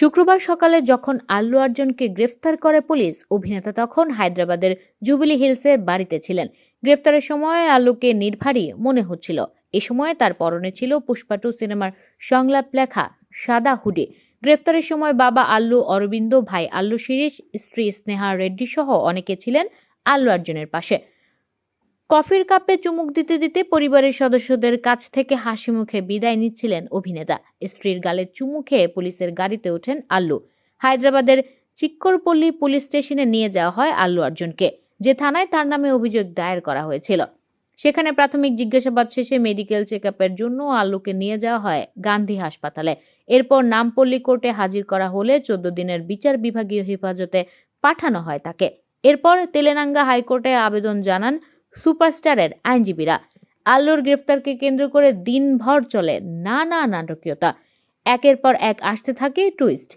শুক্রবার সকালে যখন আল্লু অর্জুনকে গ্রেফতার করে পুলিশ, অভিনেতা তখন হায়দ্রাবাদের জুবিলি হিলসের বাড়িতে ছিলেন। গ্রেফতারের সময় আল্লুকে নির্ভারী মনে হচ্ছিল। এ সময় তার পরনে ছিল পুষ্পাটু সিনেমার সংলাপ লেখা সাদা হুডি। গ্রেফতারের সময় বাবা আল্লু, অরবিন্দ ভাই আল্লু শিরিষ, স্ত্রী স্নেহা রেড্ডি সহ অনেকে ছিলেন আল্লু অর্জুনের পাশে। কফির কাপে চুমুক দিতে দিতে পরিবারের সদস্যদের কাছ থেকে হাসি মুখে বিদায় নিচ্ছিলেন অভিনেতা। স্ত্রীর গালে চুমু খেয়ে পুলিশের গাড়িতে ওঠেন আল্লু। হায়দ্রাবাদের চিক্করপল্লী পুলিশ স্টেশনে নিয়ে যাওয়া হয় আল্লু অর্জুনকে যে থানায় তার নামে অভিযোগ দায়ের করা হয়েছিল। সেখানে প্রাথমিক জিজ্ঞাসাবাদ শেষে মেডিকেল চেক জন্য আল্লুকে নিয়ে যাওয়া হয় গান্ধী হাসপাতালে। এরপর নামপল্লী কোর্টে হাজির করা হলে চোদ্দ দিনের বিচার বিভাগীয় হেফাজতে পাঠানো হয় তাকে। এরপর তেলেনাঙ্গা হাইকোর্টে আবেদন জানান সুপারস্টারের আইনজীবীরা। আল্লুর গ্রেফতারকে কেন্দ্র করে দিনভর চলে নানা নাটকীয়তা। একের পর এক আসতে থাকে টুইস্ট।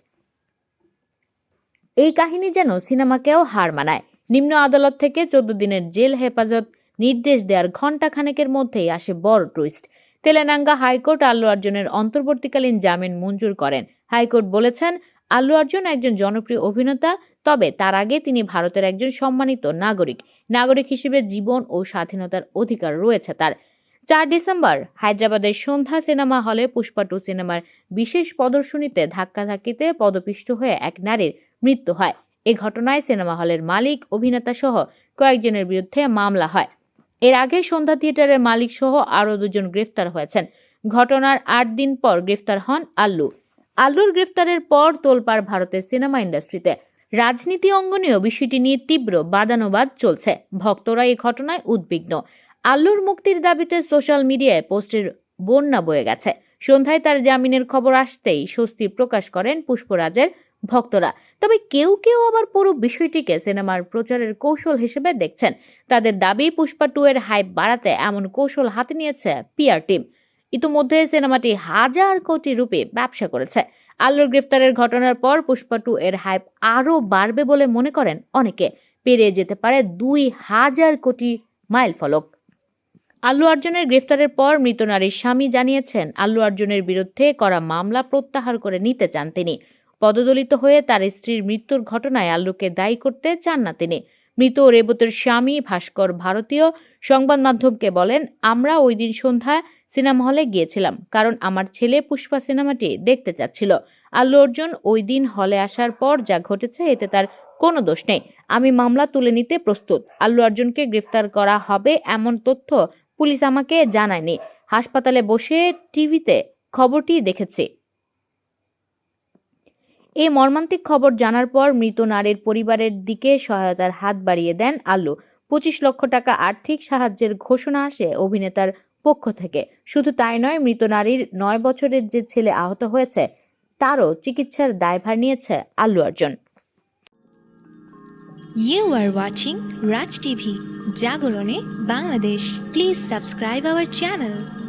এই কাহিনী যেন সিনেমাকেও হার মানায়। নিম্ন আদালত থেকে চোদ্দ দিনের জেল হেফাজত নির্দেশ দেওয়ার ঘণ্টা খানেকের মধ্যেই আসে বড় টুইস্ট। তেলেনাঙ্গা হাইকোর্ট আল্লু অর্জুনের অন্তর্বর্তীকালীন জামিন মঞ্জুর করেন। হাইকোর্ট বলেছেন আল্লু অর্জুন একজন জনপ্রিয় অভিনেতা, তবে তার আগে তিনি ভারতের একজন সম্মানিত নাগরিক। নাগরিক হিসেবে জীবন ও স্বাধীনতার অধিকার রয়েছে তার। চার ডিসেম্বর, হায়দ্রাবাদের সন্ধ্যা সিনেমা হলে পুষ্পা টু সিনেমার বিশেষ প্রদর্শনীতে ধাক্কাধাক্কিতে পদপিষ্ট হয়ে এক নারীর মৃত্যু হয়। এ ঘটনায় সিনেমা হলের মালিক, অভিনেতা সহ কয়েকজনের বিরুদ্ধে মামলা হয়। এর আগে সন্ধ্যা থিয়েটারের মালিক সহ আরও দুজন গ্রেফতার হয়েছেন। ঘটনার আট দিন পর গ্রেফতার হন আল্লু। আল্লুর গ্রেফতারের পর তোলপাড় ভারতের সিনেমা ইন্ডাস্ট্রিতে। রাজনীতি অঙ্গনেও বিষয়টি নিয়ে তীব্র বাদানুবাদ চলছে। ভক্তরা এই ঘটনায় উদ্বিগ্ন। আল্লুর মুক্তির দাবিতে সোশ্যাল মিডিয়ায় পোস্টের বন্যা বয়ে গেছে। সন্ধ্যায় তার জামিনের খবর আসতেই স্বস্তি প্রকাশ করেন পুষ্পরাজের ভক্তরা। তবে কেউ কেউ আবার পুরো বিষয়টিকে সিনেমার প্রচারের কৌশল হিসেবে দেখছেন। তাদের দাবি, পুষ্পা টু এর হাইপ বাড়াতে এমন কৌশল হাতে নিয়েছে পিআর টিম। ইতিমধ্যে সিনেমাটি হাজার কোটি রুপে ব্যবসা করেছে। আল্লুর গ্রেফতারের ঘটনার পর পুষ্পা টু এর হাইপ আরও বাড়বে বলে মনে করেন অনেকে। পেরিয়ে যেতে পারে দুই হাজার কোটি মাইল ফলক। আল্লু অর্জুনের গ্রেফতারের পর মৃত নারীর স্বামী জানিয়েছেন, আল্লু অর্জুনের বিরুদ্ধে করা মামলা প্রত্যাহার করে নিতে চান তিনি। পদদলিত হয়ে তার স্ত্রীর মৃত্যুর ঘটনায় আল্লুকে দায়ী করতে চান না তিনি। মৃত রেবতের স্বামী ভাস্কর ভারতীয় সংবাদ মাধ্যমকে বলেন, আমরা ওই দিন সন্ধ্যায় সিনেমা হলে গিয়েছিলাম, কারণ আমার ছেলে পুষ্পা সিনেমাটি দেখতে চাচ্ছিল। আল্লু অর্জুন ওই দিন হলে আসার পর যা ঘটেছে, এতে তার কোনো দোষ নেই। আমি মামলা তুলে নিতে প্রস্তুত। আল্লু অর্জুনকে গ্রেফতার করা হবে এমন তথ্য পুলিশ আমাকে জানায়নি। হাসপাতালে বসে টিভিতে খবরটি দেখেছি। এই মর্মান্তিক খবর জানার পর মৃত নারীর পরিবারের দিকে সহায়তার হাত বাড়িয়ে দেন আল্লু পঁচিশ লক্ষ টাকা আর্থিক সাহায্যের ঘোষণা আসে অভিনেতার পক্ষ থেকে শুধু তাই নয় মৃত নারীর নয় বছরের যে ছেলে আহত হয়েছে তারও চিকিৎসার দায়ভার নিয়েছে Allu Arjun You are watching Raj TV, Jagorone, Bangladesh. Please subscribe our channel.